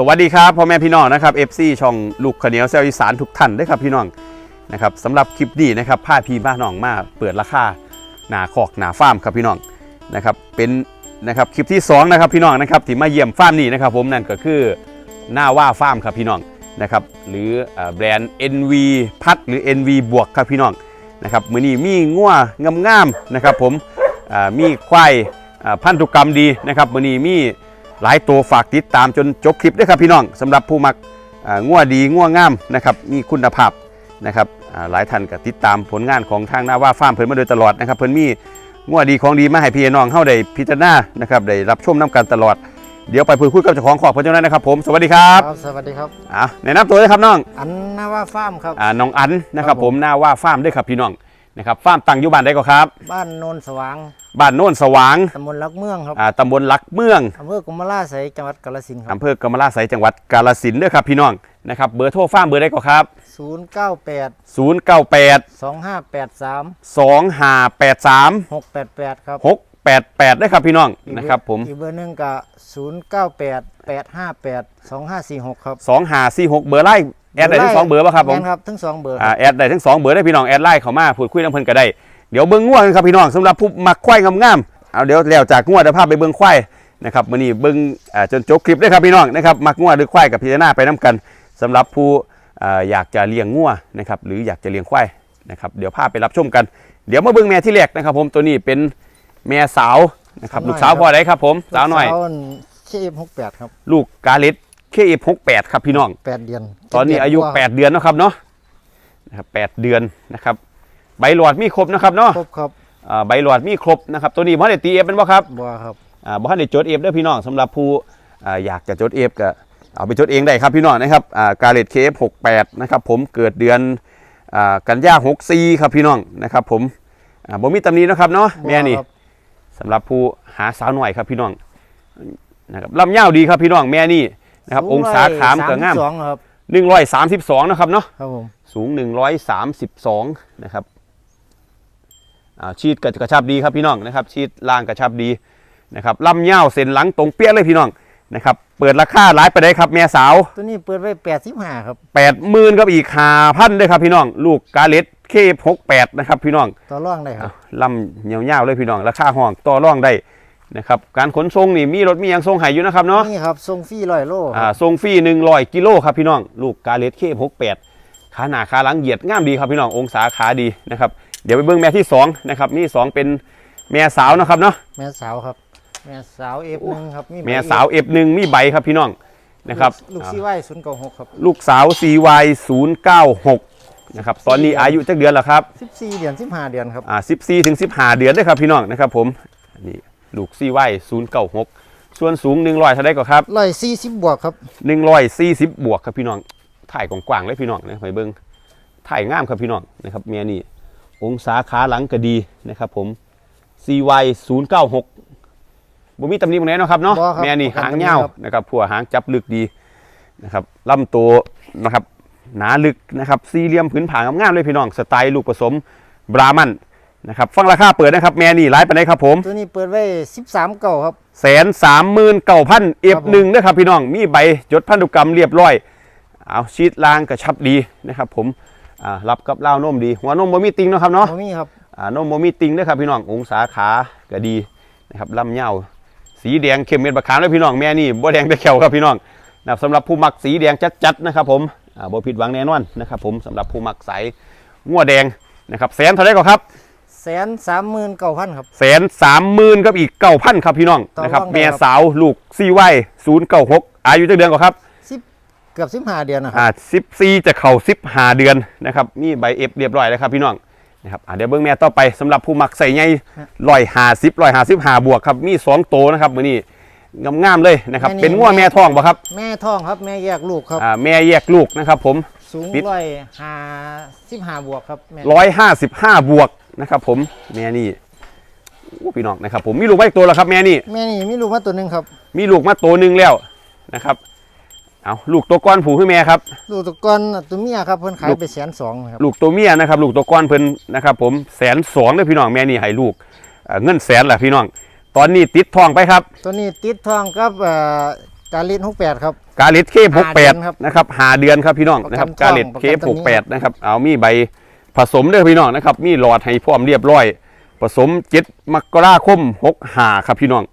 สวัสดีครับพ่อแม่พี่น้องนะครับ FC ช่องลูกขเนียวเซลอีสานทุกท่านด้วยครับพี่น้องนะครับสำหรับคลิปนี้นะครับผ้าพีบ้านน้องมาเปิดราคาหนาคอกหนาฟาร์มครับพี่น้องนะครับเป็นนะครับคลิปที่สองนะครับพี่น้องนะครับที่มาเยี่ยมฟาร์มนี้นะครับผมนั่นก็คือหน้าว่าฟาร์มครับพี่น้องนะครับหรือแบรนด์ NV พัดหรือ NV บวกครับพี่น้องนะครับมือนี้มีงัวงามๆนะครับผมมีควายพันธุกรรมดีนะครับมือนี้มี หลายตัวฝากติดตามจนจบคลิปด้วยครับพี่น้องสำหรับผู้มักอ่างัวดีงัวงามนะครับมีคุณภาพนะครับอ่าหลายท่านก็ติดตามผลงานของทางหน้าว่าฟาร์มเพิ่นมาโดยตลอดนะครับเพิ่นมีงัวดีของดีมาให้พี่น้องเฮาได้พิจารณานะครับได้รับชมน้กันตลอดเดี๋ยวไปพูดคุยกับเจ้าของขอบเพิ่นเจ้านั้นนะครับผมสวัสดีครับครับสวัสดีครับอ่าแนะนำตัวเลยครับน้องอันนาว่าฟาร์มครับอ่าน้องอันนะครับครับผผมมหน้าว่าฟาร์มด้วยครับพี่น้อง นะครับฟาร์มตั้งอยู่บ้านใดก็ครับ บ้านโนนสว่าง บ้านโน่นสว่างตำบลลักเมืองครับอ่าตำบลลักเมืองอำเภอกุมารลาไสยจังหวัดกาฬสินธุ์ครับ อำเภอกำมะลาไสยจังหวัดกาฬสินธุ์ด้วยครับพี่น้องนะครับเบอร์โทรฟาร์มเบอร์ใดก็ครับ 098 098 2583 2583 688 ครับ688ได้ครับพี่น้องอีกเอนะครับผม อีกเบอร์หนึงก็098 858 2546ครับ2546เบอร์ไล่แอดได้ทั้งสองเบอร์ป่ะครับผมแม่นครับทั้งสองเบอร์อ่าแอดได้ทั้งสองเบอร์ได้พี่น้องแอดไล่เข้ามาพูดคุยน้ำเพิ่นก็ได้เดี๋ยวเบิ้งง่วงครับพี่น้องสำหรับผู้มักควายงามๆเอาเดี๋ยวแล้วจากง่วงเดี๋ยวพาไปเบิ้งควายนะครับมื้อนี้เบิ้งอ่าจนจบคลิปด้วยครับพี่น้องนะครับมักง่วงหรือควายกับพิจารณาไปน้กันสำหรับผู้อ่าอยากจะเลี้ยงง่วนะครับหรืออยากจะเลี้ยงควายนะครับเดี๋ยวพาไปรับชมกันเดี๋ยวมาเบิ้งแม่ที่แรกนะครับ ผมตัวนี้เป็นแม่สาวนะครับลูกสาวพ่อไดครับผมสาวหน่อย สาวเคฟ68ครับลูกกาเลตเคเอฟหกแปดครับพี่น้อง8เดือนตอนนี้อายุกว่า8เดือนเนาะครับเนาะนะครับแปดเดือนนะครับ ใบหลอดมีครบนะครับเนาะครบครับอ่าใบหลอดมีครบนะครับ ตัวนี้บ่ได้ตีเอฟเป็นบ่ครับบัวครับอ่าบ่ได้จดเอฟเด้อพี่น้องสำหรับผู้อ่าอยากจะจดเอฟก็เอาไปจดเองได้ครับพี่น้องนะครับอ่ากาเลตเคเอฟหกแปดนะครับผมเกิดเดือนอ่ากันยาหกสี่ครับพี่น้องนะครับ ผมอ่าบ่มีตำหนี้นาะครับเนาะแม่นี่บัวครับสำหรับผู้หาสาวหน่อยครับพี่น้อง นะครับลำยาวดีครับพี่น้องแม่นี่นะครับองศาขามก็งาม32ครับ132นะครับเนาะครับผมสูง132นะครับอ่าชีดกระกระชับดีครับพี่น้องนะครับ ชีดล่างกระชับดีนะครับลำเง่าวเส้นหลังตรงเปี้ยเลยพี่น้องนะครับเปิดราคาหลายไปได้ครับแม่สาว ตัวนี้เปิดไว้85ครับ8 0,000กับอีกหาพันด้วยครับพี่น้อง ลูกกาเลตเคหกแปดนะครับพี่น้อง ต่อร่องได้คอะรับลำเงาวๆเลยพี่น้อง ราคาห้องต่อร่องได้ นะครับการขนส่งนี่มีรถมีหยังส่งให้อยู่นะครับเนาะนี่ครับทรงฟรีร้อยโลคอ่ารับส่งฟรี100กิโลครับพี่น้องลูกกาเลตเคหกแปดขาหน้าขาหลังเหยียดงามดีครับพี่น้ององศาขาดีนะครับเดี๋ยวไปเบิ่งแม่ที่สองนะครับนี่สองเป็นแม่สาวนะครับเนาะแม่สาวครับแม่สาวเอฟหนึ่งครับมีใบแม่สาวเอฟหนึ่งมีใบครับพี่น้องนะครับลูกอ่าซีไว้ศูนย์เก้าหกครับลูกสาว CY 096นะครับตอนนี้อายุจักเดือนแล้วครับสิบสี่เดือนสิบห้าเดือนครับอ่า14ถึง15 เดือนเด้วยครับพี่น้องนะครับผมนี่ ลูก CY 096ส่วนสูง100เท่าไดก็ครับร้อยสี่สิบบวกครับ140บวกครับพี่น้องถ่ายกว้างๆเลยพี่น้องนะไปเบิ่งถ่ายงามครับพี่น้องนะครับเมียนี่องศาขาหลังก็ดีนะครับผม CY 096บ่มีตำหนิตรงไหนเนาะครับเนาะบ่ครับเมียนี่บ่ครับหางยาวครับนะครับผัวหางจับลึกดีนะครับลำตัวนะครับหนาลึกนะครับสี่เหลี่ยมผืนผางามๆเลยพี่น้องสไตล์ลูกผสมบรามัน นะครับฟังราคาเปิดนะครับแม่นี่ไลฟ์ไปไหนครับผมตัวนี้เปิดไว้สิบสามเก้าครับแสนสามหมื่นเก้าพันเอฟครับผมหนึ่งนะครับพี่น้องมีใบจดพันธุกรรมเรียบร้อย เอาชีตล่างกระชับดีนะครับผมอ่ารับกับเล้าวนมดีหัวนมบ่มีติงเนาะครับเนาะตัวนี้ครับอ่านมบ่มีติงนะครับพี่น้ององศาขาก็ดีนะครับลำเงาวสีแดงเข้มเม็ดบะขามเลยพี่น้องแม่นี่บ่แดงแต่แขวครับพี่น้องนะครับสำหรับผู้มักสีแดงจัดๆนะครับผมอ่าบ่ผิดหวังแน่นอนนะครับผมสำหรับผู้มักสายงัวแดงนะครับแสนเท่าไหรก็ครับแสนสามหมื่นเก้าพันครับ แสนสามหมื่นกับอีกเก้าพันครับพี่น้องต่อนะครับรองได้แม่ครับสาวลูกซีไว้ศูนย์เก้าหกอายุจักเดือนก็ครับ สิบเกือบสิบห้าเดือนนะครัอ่าบสิบซีจะเข่าสิบห้าเดือนนะครับมีใบเอฟเรียบร้อยแล้วครับพี่น้องนะครับอ่าเดี๋ยวเบิ้งแม่ต่อไปสำหรับผู้มักใส่ใหญ่ร้อยห้าสิบร้อยห้าสิบห้าบวกครับมีสองโตวนะครับมือนี้งามๆเลยนะครับเป็นง่วแม่ท้องปะครับแม่ท้องครับแม่แยกลูกครับ อ่าแม่แยกลูกนะครับผม สูงปิด ร้อยห้าสิบห้าบวกครับแม่ร้อยห้าสิบห้าบวก นะครับผมแม่นี่โอ้พี่น้องนะครับผมมีลูกไว้อีกตัวแล้วครับแม่นี่แม่นี่มีลูกมาตัวหนึ่งครับ มีลูกมาตัวหนึ่งแล้วนะครับเอาลูกตัวก้อนผูขึ้นแม่ครับ ลูกตะกอนตัวเมียครับเพิ่นขายลูกไปแสนสองครับลูกตัวเมียนะครับ ลูกตัวก้อนเพิ่นนะครับ ผมแสนสองเลยพี่น้องแม่นี่ให้ลูกเอ่อเงินแสนแหละพี่น้อง ตอนนี้ติดทองไปครับ ตัวนี้ติดทองกับเอ่อการลิ้นหกแปดครับกาลิตเคฟหกห้าแปเดืดอนครับนะครับหาเดือนครับพี่น้องประกันนะครับท้องกาลิตประเคกันฟตำหหกนิแปดนะครับเอามีใบ ผสมเด้อพี่น้องนะครับ มีหลอดให้พร้อมเรียบร้อย ผสมเจ็ดมกราคมหกหาครับพี่น้อง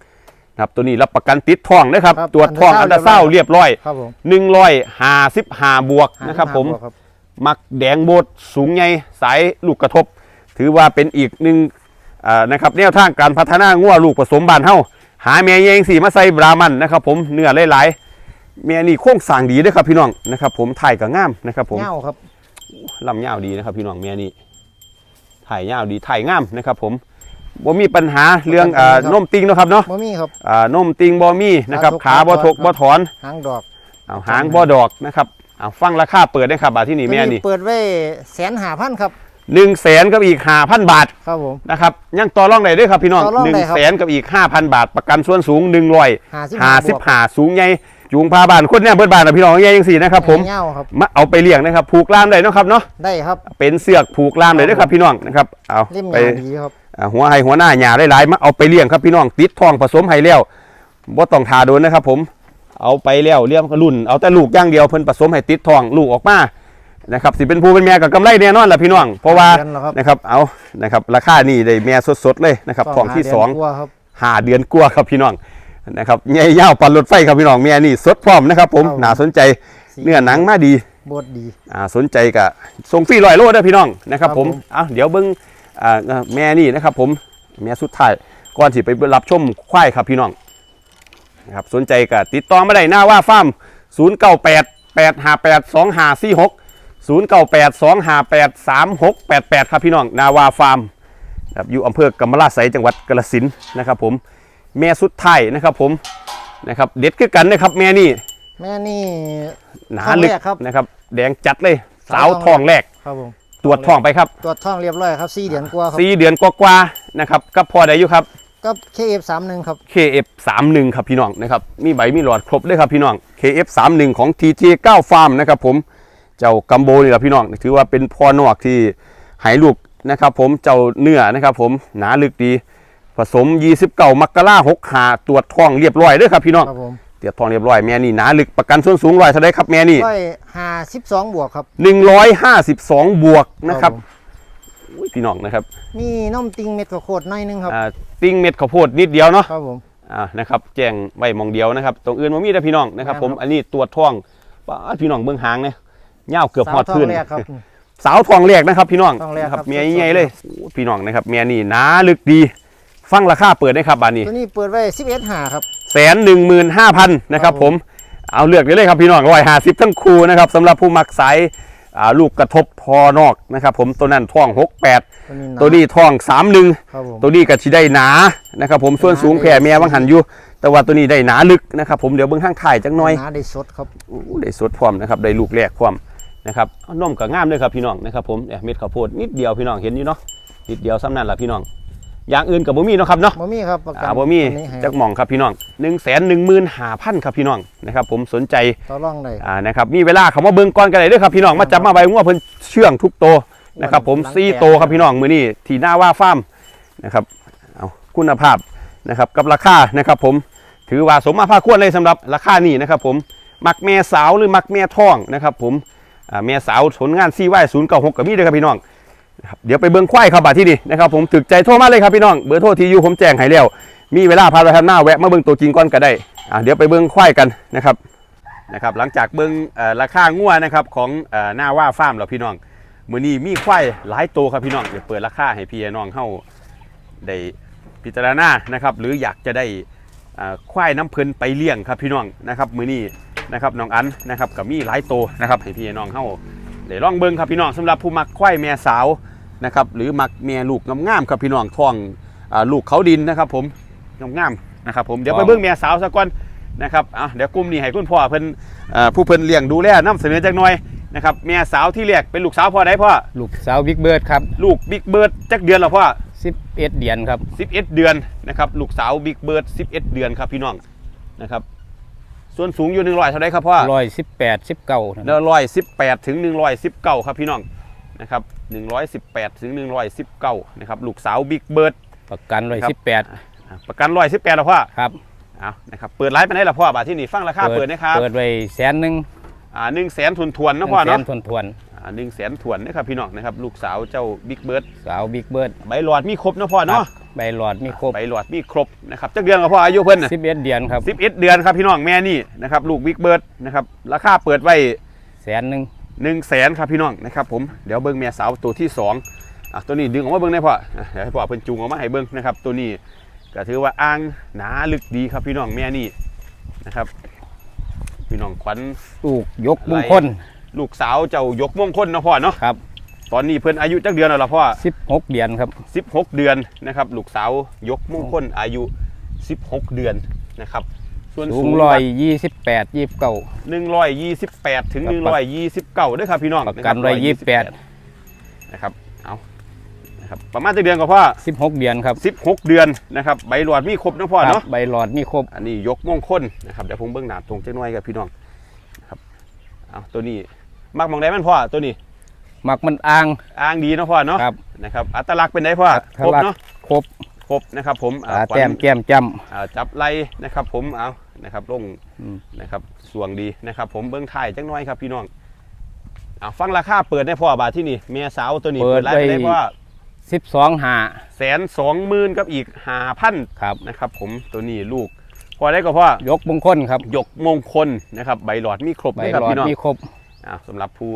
นะครับตัวนี้รับประกันติดท้องนะครับ ครับตรวจท้องอัอันนดาดาเศร้าเศร้าเรียบร้อยครับผม หนึ่งร้อยห้าสิบห้าบวกนะครับ ผมห้าสิห้าบวกมักแดงโบดสูงใหญ่สายลูกกระทบ ถือว่าเป็นอีกหนึ่งอ่านะครับแนวทางการพัฒนางัวลูกผสมบานเฮาหาแม่แยงสีมาใส่บรามันนะครับ ผมเนื้อหลายๆแม่นี่โค้งสร้างดีเด้วยครับพี่น้องนะครับ ผมถ่ายกับง่ามนะครับผม เง่าครับ ลำยาวดีนะครับ พี่น้องแม่นี่ถ่ายยาวดีถ่ายง่ามนะครับผมบ่มีปัญหาเรื่องอ่านมติงเนาะครับเนาะมะมี่ครับอ่านมติงบ่มีนะครับ ขาขาทกบ่ทกขาถอนบ่ถอนหางดอกเอาหางบ่ดอกนะครับเอาฟังราคาเปิดได้ครับบาทที่นี่แม่นี่ตัวเปิดไว้แสนหาพันครับหนึ่งแสนกับอีกห้าพันบาทครับผมนะครับยังต่อรองได้ด้วยครับพี่น้องต่อรองหนึ่ได้งครับแสนกับอีกห้าพันบาท ประกันส่วนสูงหนึ่งร้อยห้าสิบห้าสิบวกห้าสูงใหญ่ จูงพาบ้านคนเนี่ยเบิดบ้านนะพี่น้องใหญ่ยังสี่นะครับผมเง่าครับมาเอาไปเลี้ยงนะครับผูกล่ามได้เนาะครับเนาะได้ครับเป็นเสือกผูกล่ามได้ด้วยครับพี่น้องนะครับเอาเล่มไปยาดีครับอ่าหัวไห้หัวหน้าหยาหลายๆมาเอาไปเลี้ยงครับพี่น้องติดทองผสมไห้แล้วบ่ต้องทาโดนนะครับ ผมเอาไปแล้วเลี้ยงรุ่นเอาแต่ลูกอย่างเดียวเพิ่นผสมให้ติดทองลูกออกมานะครับสิเป็นผู้เป็นแม่กับกำไรแน่นอนแหละพี่น้องเพราะว่าเดือนแล้วครับนะครับเอานะครับราคานี่ได้แม่สดๆเลยนะครับทองที่หาเดืนสองกว่าครับห้าเดือนกว่าครับพี่น้อง นะครับใหญ่ยาวปันรถไฟครับพี่น้องแม่นี่สดพร้อมนะครับ ผมครับน่าสนใจสีเนื้อหนังมาดีบดดีอ่าสนใจกับส่งฟรีร้อยโลเด้อพี่น้องนะครับครับผมผมเอาเดี๋ยวเบิ้งอ่าแม่นี่นะครับ ผมแม่สุดท้ายก่อนที่ไปรับชมควายครับพี่น้องนะครับสนใจกับติดต่อมาได้หน้าว่าฟาร์ม0 9 8 8 5 8 2 5 4 6 0 9 8 2 5 8 3 6 8 8 ครับพี่น้องนาว่าฟาร์มครับอยู่อำเภอกำมะลาไสยจังหวัดกาฬสินธุ์นะครับผม แม่สุดท้ายนะครับผมนะครับเด็ดคือกันนะครับแม่นี่แม่นี่ หนาท้องลึกแรกครับนะครับ แดงจัดเลยสาสาววท้ทอองงแรกครับผมตรวจท้องไปครับตรวจท้องเรียบร้อยครับสี่เดือนกว่าครับสี่เดือนกว่าๆนะครับก็พอได้อยู่ครับก็เคเอฟสามหนึ่งครับ KF 3 1ครับพี่น้องนะครับมีใบมีหลอดครบด้วยครับพี่น้อง KF 3 1ของ TT 9 Farm นะครับผมเจ้ากัมโบนี่แหละพี่น้องถือว่าเป็นพ่อนอกที่หายลูกนะครับผมเจ้าเนื้อนะครับผมหนาลึกดี ผสม29มักกะลา6หาตรวจท้องเรียบร้อยเด้วยครับพี่น้องครับผมตรวจท้องเรียบร้อยแม่นี่หนาลึกประกันส่วนสูงร้อยเท่าไรครับแม่นี่ร้อยห้าสิบสองบวกครับ152บวกนะครับผม อุ้ยพี่น้องนะครับมีนมติงเม็ดข้าวโพดหน้อยนึงครับ อ่าติ้งเม็ดข้าวโพดนิดเดียวเนาะ ครับผม อ่านะครับแจ้งไว้หมองเดียวนะครับตรงอื่นว่ามีแต่พี่น้องนะครับ ครับ ผมอันนี้ตรวจท้องป้าดพี่น้องเบื้องหางเนี่ยยาวเกือบสาหวอดท้องพื้นแรกครับ สาวทองแรกนะครับ พี่น้องทองแรกนะครับครับเมียสดๆใหญ่ๆเลยโอ้พี่น้องนะครับเมียนี่หนาลึกดี ฟังราคาเปิดได้ครับบานนี้ตัวนี้เปิดไว้สิบเอ็ดหาครับแสนหนึ่งหมื่นห้าพันนะครับครับผผมมเอาเลือกได้เลยครับพี่น้องร้อยห้าสิบทั้งคู่นะครับสำหรับผู้มักสายอ่าลูกกระทบพอนอกนะครับผมตัวนั้นท้องหกแปดตัวนี้หาตัวนี้ท้องสามหนึ่งครับผมตัวนี้ก็สิได้หนานะครับผมส่วนสูงหนาแผ่แม่วังหันอยู่ แต่ว่าตัวนี้ได้หนาลึกนะครับผมเดี๋ยวเบิ่งข้างถ่ายจังหน่อยหนาได้สดครับอู้ได้สดพร้อมนะครับได้ลูกแรกพร้อมนะครับเอานมก็งามเลยครับพี่น้องนะครับผมเนี่ยเม็ดข้าวโพดนิดเดียวพี่น้องเห็นอยู่เนาะนิดเดียวซ้ำนั่นแหละพี่น้อง อย่างอื่นกับบ่มีเนาะครับเนาะบ่มีครับประกันอ่าบ่มีตัวนี้ให้จักหม่องครับพี่น้อง1นึ่งแสนหนึ่งหมื่นห้าพันครับพี่น้องนะครับผมสนใจต่อรองได้อ่านะครับมีเวลาเขามาเบิ่งก่อนกันเลยเด้วยครับพี่น้องมาจับมาใบงัวเพิ่นเชื่องทุกโตวนะครับผมหลังซี่แตกโตวครับพี่น้องมือนี้ที่หน้าว่าฟาร์มนะครับเอาคุณภาพนะครับกับราคานะครับผมถือว่าสมมาภาคควรเลยสำหรับราคานี้นะครับผมมักแม่สาวหรือมักแม่ท้องนะครับผม อ่าแม่สาวผลงานซีไว้ศูนย์เก้าหกกับมีเลยครับพี่น้องนะ ครับเดี๋ยวไปเบิ่งควายครับบาที่นี่นะครับผมถึกใจโทรมาเลยครับพี่น้องเบอร์โทรที่อยู่ผมแจ้งให้แล้วมีเวลาพาไปทำหน้าแวะมาเบิ่งตัวจริงก่อนก็ได้อ่าเดี๋ยวไปเบิ่งควายกันนะครับนะครับหลังจากเบิ้งเอ่อราคางัวนะครับของหน้าว่าฟาร์มแล้วพี่น้องมือนี้มีควายหลายตัวครับพี่น้องเดี๋ยวเปิดราคาให้พี่น้องเฮาได้พิจารณานะครับหรืออยากจะได้เอ่อควายน้ำเพลินไปเลี้ยงครับพี่น้องนะครับมือนี้นะครับน้องอันนะครับก็มีหลายตัวนะครับให้พี่น้องเฮาได้ลองเบิ้งครับพี่น้องสำหรับผู้มักควายแม่สาว นะครับหรือมักแม่ลูกงามๆครับพี่น้องท้องอ่าลูกเขาดินนะครับ ผมงามๆนะครับ ผมเดี๋ยวไปเบิ้งแม่สาวซะก่อนนะครับอะเดี๋ยวกลุ่มนี้ให้คุณพ่อเพิ่นเอ่อผู้เพิ่นเลี้ยงดูแลนํเสนอจักหน่อยนะครับแม่สาวที่เรียกเป็นลูกสาวพ่อได้พ่อลูกสาวบิ๊กเบิร์ดครับลูกบิ๊กเบิร์ดจักเดือนแล้วพ่อ11 เดือนครับ 11 เดือนนะครับลูกสาวบิ๊กเบิร์ด11 เดือนครับพี่น้องนะครับส่วนสูงอยู่100เท่าไดครับพ่อร้อยสิบแปดสิบเก้าแล้ว118ถึง119ครับพี่น้อง นะครับ118 ถึง 119 นะครับลูกสาวบิ๊กเบิร์ดประกันร้อยครับสิบแปดประกัน118แล้วพ่อครับเอานะครับเปิดไลฟ์ไปไหนล่ะพ่อบาทที่นี่ฟังราคาเปิดนะครับเปิดไว้แสนหนึ่งอ่าหนึ่งแสนทุนทวนๆนะพ่อแสเนาะนทวนทวนอ่าหนึ่งแสนถวนนะครับพี่น้องนะครับลูกสาวเจ้าบิ๊กเบิร์ดๆสาวบิ๊กเบิร์ดใบหลอดมีครบนะพ่อเนาะใบหลอดมีครบใบหลอดมีครบนะครับจักเดือนกับพ่ออายุเพิ่นน่ะสิบเอ็ดเดือนครับสิบเอ็ดเดือนครับพี่น้องแม่นี่นะครับลูกบิ๊กเบิร์ดนะครับราคาเปิดไว้แสนหนึ่ง หนึ่งแสนครับพี่น้องนะครับผมเดี๋ยวเบิ้งแม่สาวตัวที่สองอะตัวนี้ดึงออกมาเบิ้งได้พ่ออะเดี๋ยวให้พ่อเพิ่นจูงออกมาให้เบิ้งนะครับตัวนี้ก็ถือว่าอ่างหนาลึกดีครับพี่น้องแม่นี่นะครับพี่น้องขวัญลูกยกมงคลลูกสาวเจ้ายกมงคลเนาะพ่อเนาะครับตอนนี้เพิ่นอายุจักเดือนแล้วล่ะพ่อสิบหกเดือนครับ 16 เดือนนะครับลูกสาวยกมงคลอายุ 16 เดือนนะครับ ส่วนสูสูงงร้อยยี่สิบแปดยี่สิบเก้า128ถึง129ด้วยครับพี่น้องประกันคบร้อยยี่สิบแปดนะครับเอานะครับประมาณจะเดือนกับพ่อสิบหกเดือนครับ16เดือนนะครับใบหลอดมีครบนะพ่อครับเนาะใบหลอดมีครบอันนี้ยกมงคลนะครับเดี๋ยวผมเบิ้งหนาตรงจังน้อยกับพี่น้องนะครับเอาตัวนี้มักมองได้มันพ่อตัวนี้มักมันอ่างอ้างดีเนาะพ่อเนาะครับนะครับอัตลักษณ์เป็นไงพ่ออัตครบลักษณ์เนาะครบครบนะครับผมอ่าตาขวัญแต้มแก้มจอ่าจับไล่นะครับผมเอา นะครับลงอืมนะครับสวงดีนะครับ ผมเบิ้งถ่ายจังน้อยครับพี่น้องเอาฟังราคาเปิดได้พ่อบาทที่นี่เมียสาวตัวนี้เปิดไล่ไปได้พ่อำสิบสองหาแสนสองหมื่นกับอีกหาพันครับนะครับ ผมตัวนี้ลูกพอได้ก็พ่อยกมงคลครับยกมงคลนะครับ ใบหลอดมีครบใบนะครับหลอดพี่น้องมีครบอ่าสำหรับผู้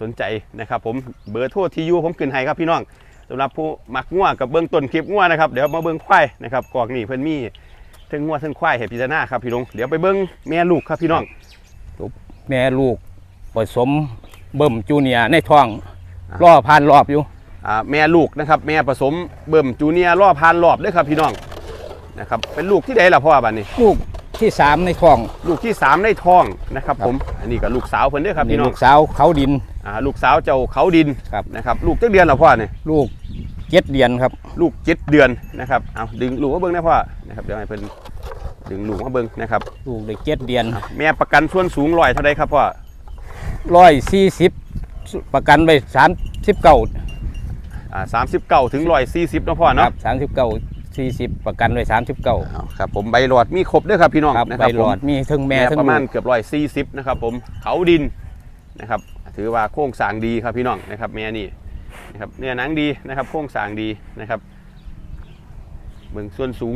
สนใจนะครับ ผมเบอร์โทรที่อยู่ผมขึ้นให้ครับพี่น้องสำหรับผู้มักงัวกับเบื้องต้นคลิปงัวนะครับเดี๋ยวมาเบื้องควายนะครับกอกนี่เพิ่นมี ทั้งงัวทั้งควายเห็ดพิจารณาครับพี่น้องเดี๋ยวไปเบื้องแม่ลูกครับพี่น้องแม่ลูกผสมเบิ่มจูเนียร์ในท้องล่อผ่านรอบอยู่อ่าแม่ลูกนะครับ แม่ผสมเบิ่มจูเนียร์ล่อพานรอบด้วยครับพี่น้องนะครับเป็นลูกที่ใดล่ะพ่อบัดนี้ลูกที่สามในท้อง ลูกที่สามในท้องนะครับผมอันนี้ก็ลูกสาวเพิ่นเด้อครับนี่พี่น้อลูงกสาวเขาดินอ่าลูกสาวเจ้าเขาดินครับนะครับลูกจักเดือนล่ะพ่อเนี่ยลูก เจ็ดเดือนครับ ลูกเจ็ดเดือนนะครับเอาดึงลูกมาเบิ่งได้พ่อนะครับเดี๋ยวให้เพิ่นดึงลูกมาเบิ่งนะครับลูกได้เจ็ดเดือนแม่ประกันส่วนสูงร้อยเท่าใดครับพ่อร้อยสี่สิบประกันไปสามสิบเก้าอ่าสามสิบเก้าถึงร้อยสี่สิบเนาะพ่อครัเนาะบสามสิบเก้าสี่สิบประกันไว้สามสิบเก้าเอาครับผมใบหลอดมีครบเด้อครับพี่น้องครับนะใบหลอดผมมีทั้งแม่แม่ทั้งประมาณลูกเกือบร้อยสี่สิบนะครับผมเขาดินนะครับถือว่าโครงสร้างดีครับพี่น้องนะครับแม่นี่ นะครับเนื้อหนังดีนะครับโครงสร้างดีนะครับเบื้องส่วนสูง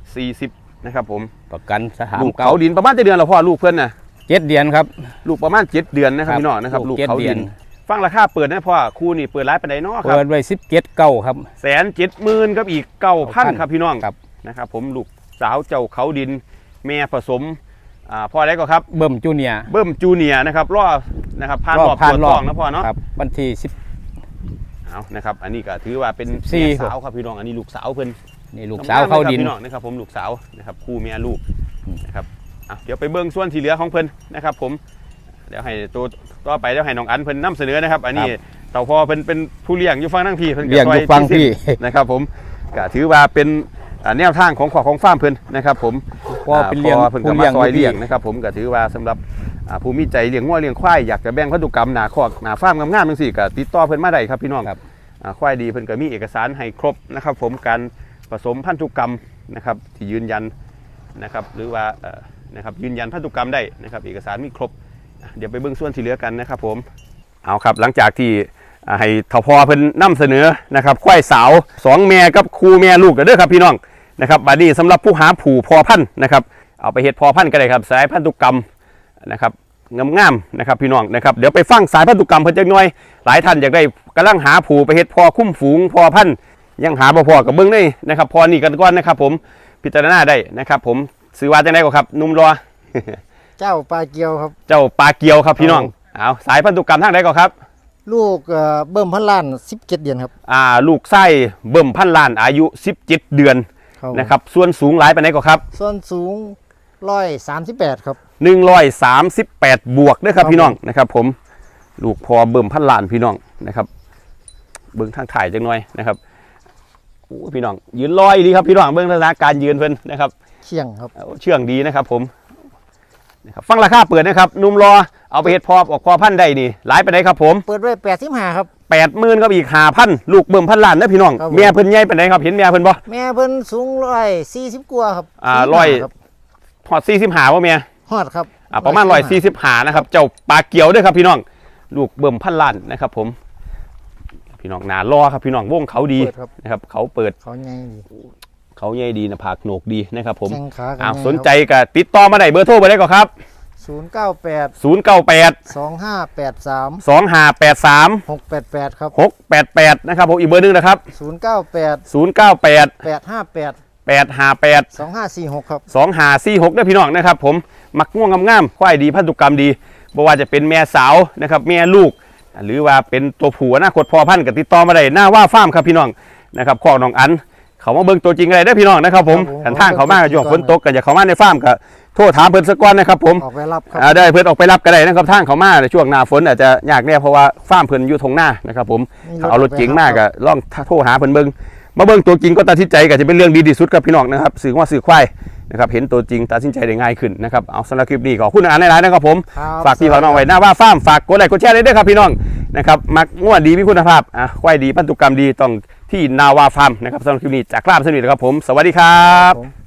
140 นะครับผมประกันสามลูกเก้าเขาดินประมาณเจ็ดเดือนแล้วพ่อลูกเพื่อนนะเจ็ดเดือนครับลูกประมาณเจ็ดเดือนนะครับครับพี่น้องนะครับลูลูกกเจ็ดเขาเดืดิอนนฟังราคาเปิดนะพ่อคู่นี่เปิดร้านไปไหนเนาะครัเปิบดไว้สิบเจ็ดเก้าครับแสนเจ็ดหมื่นกับอีกเก้าพันครับพี่น้องครับนะครับผมลูกสาวเจ้าเขาดิน แม่ผสมอ่าพ่อได้ก็ครับเบิ่มจูเนียร์เบิ้มจูเนียร์นะครับรอนะครับผ่านรอบผ่านตรวจรทออบงนะพ่อเนาะครับวันที่สิบ เอานะครับ อันนี้ก็ถือว่าเป็นสี่ แม่สาวครับพี่น้องอันนี้ลูกสาวเพิ่นนี่ลูกสาวเขาดินพี่น้องนะครับผมลูกสาวนะครับคู่แม่ลูกอืม นะครับอะเดี๋ยวไปเบิ้งส่วนที่เหลือของเพิ่นนะครับ ผมเดี๋ยวให้ตัวต่อไปเดี๋ยวให้น้องอันเพิ่นนํเสนอนะครับ อันนี้เต่าพอเพิ่นเป็นผู้เลี้ยงอยู่ฟังทั้งพี่เพิ่นก็เรียกซอยู่ฟังพี่นะครับ ผมก็ถือว่าเป็นอ่าแนวทางของขอของฟาร์มเพิ่นนะครับ ผมพ่อเป็นเลี้ยงอ่าพ่อเพิ่นก็ผู้มาเลี้ยงซอยเลี้ยงพี่นะครับผมก็ถือว่าสำหรับ อ่าผู้มีใจเลี้ยงงัวเลี้ยงควายอยากจะแบ่งพันธุกรรมหนาคอกหนาฟาร์มงามๆจังซี่ก็ติดต่อเพิ่นมาได้ครับพี่น้องครับอ่าควายดีเพิ่นก็มีเอกสารให้ครบนะครับ ผมการผสมพันธุกรรมนะครับที่ยืนยันนะครับหรือว่าเอ่อนะครับยืนยันพันธุกรรมได้นะครับ เอกสารมีครบอะเดี๋ยวไปเบิ่งส่วนที่เหลือกันนะครับผมเอาครับหลังจากที่อ่าให้ทพเพิ่นนํเสนอนะครับควายสาวสองแม่กับคู่แม่ลูกกันเด้อครับพี่น้องนะครับบัดนี้สำหรับผู้หาผูพอพันธุ์นะครับเอาไปเฮ็ดพอพันธุ์ก็ได้ครับสายพันธุกรรม นะครับงามๆนะครับพี่น้องนะครับเดี๋ยวไปฟังสายพันธุกรรมเพิ่นจักหน่อย หลายท่านอยากได้กำลังหาผูไปเฮ็ดพอคุ้มฝูงพอพันธุ์ยังหาบ่พอกับเบิ่งได้นะครับพอนี่กันก่อนนะครับผมพิจารณาได้นะครับ ผมซื้อว่าจังได๋ก็ครับหนุ่มรอ เจ้าปลาเกียวครับ เจ้าปลาเกียวครับพี่น้องเอาสายพันธุกรรมทางใดก็ครับ ลูกเอ่อเบิ่มพันล้าน 17 เดือนครับอ่าลูกไส้เบิ่มพันล้านอายุ 17 เดือนครับนะครับส่วนสูงหลายปานใดก็ครับ ส่วนสูง138ครับ 138บวกเด้อครับครับพี่น้องนะครับผมลูกพอเบิ่มพันล้านพี่น้องนะครับเบิ่งทางถ่ายจังหน่อยนะครับโอ้พี่น้อง ยืนลอยดีครับพี่น้องเบิ่งลักษณะการยืนเพิ่นนะครับเคียงครับเอาเชื่องดีนะครับผมนะครับฟังราคาเปิดนะครับหนุ่มรอเอาไปเฮ็ดพอออกพอพันธุ์ได้นี่หลายไปไหนใดครับผมเปิดไว้แปดสิบห้าครับแปดหมื่นกับอีกหาพันลูกเบิ่มพันล้านนะพี่น้องครับผมเมียเพิ่นใหญ่ไปไหนใดครับเห็นเมียเพิ่นบ่แม่เพิ่นสูงร้อยสี่สิบกว่าครับอ่า45ร้อยครับพอสี่สิบหาว่าเมีย ฮอดครับอ่าประมาณร้อยสี่สิบหานะครับ เจ้าปลาเกียวด้วยครับพี่น้อง ลูกเบิ่มพันล้านนะครับ ผม พี่น้องหนารอครับพี่น้องวงเขาดีเปิดครับนะครับ เขาเปิดเขาใหญ่ดีเขาใหญ่ดีนะผากโหนกดีนะครับ ผมแข้งขากัอ้าวสนใจก็ติดต่อมาได้เบอร์โทรไปได้ก่อนครับศูนย์เก้าแปด098สองห้าแปดสาม2583หกแปดแปดครับ 688 นะครับผมอีกเบอร์หนึงนะครับศูนย์เก้า แปด098แปดห้าแปด858สองห้าสี่หกครับสองหาสี่หกด้วยพี่น้องนะครับ ผมมักง่วงงามๆควายดีพันธุกรรมดีบ่ว่าจะเป็นแม่สาวนะครับแม่ลูก หรือว่าเป็นตัวผัวหน้าคดพอพันธุ์กับติดต่อมาได้หน้าว่าฟาร์มครับพี่น้องนะครับข้อน้องอันเขามาเบิ่งตัวจริงอะไรได้อพี่น้องนะครับผมครับผมขันทางเขามาอยู่ฝนตกก็อย่าเขามาในฟาร์มก็โทษถามเพิ่นสักก้อนนะครับผมออกไปรับครับอ่าได้เพิ่นออกไปรับก็ได้นะครับทางเขามาในช่วงหน้าฝนอาจจะยากแน่เพราะว่าฟาร์มเพิ่นอยู่ทงหน้านะครับผมมีรถเขาเอารถเก๋งมากครัก็บลองโทรหาเพิ่นเบิ่ง มาเบิ่งตัวจริงก็ตัดสินใจก็จะเป็นเรื่องดีที่สุดครับพี่น้องนะครับสื่อว่าสื่อควายนะครับเห็นตัวจริงตัดสินใจได้ง่ายขึ้นนะครับเอาสำหรับคลิปนี้ขอบคุณอ่านหลายๆนะครับผมครับฝากพี่ฝากน้องไว้หน้าว่าฟาร์มฝากกดไลค์กดแชร์เลยด้วยครับพี่น้องนะครับมักงวดดีมีคุณภาพอะควายดีพันธุกรรมดีต้องที่นาวาฟาร์มนะครับสำหรับคลิปนี้จากกล้ามสนิทนะครับผม สวัสดีครับผม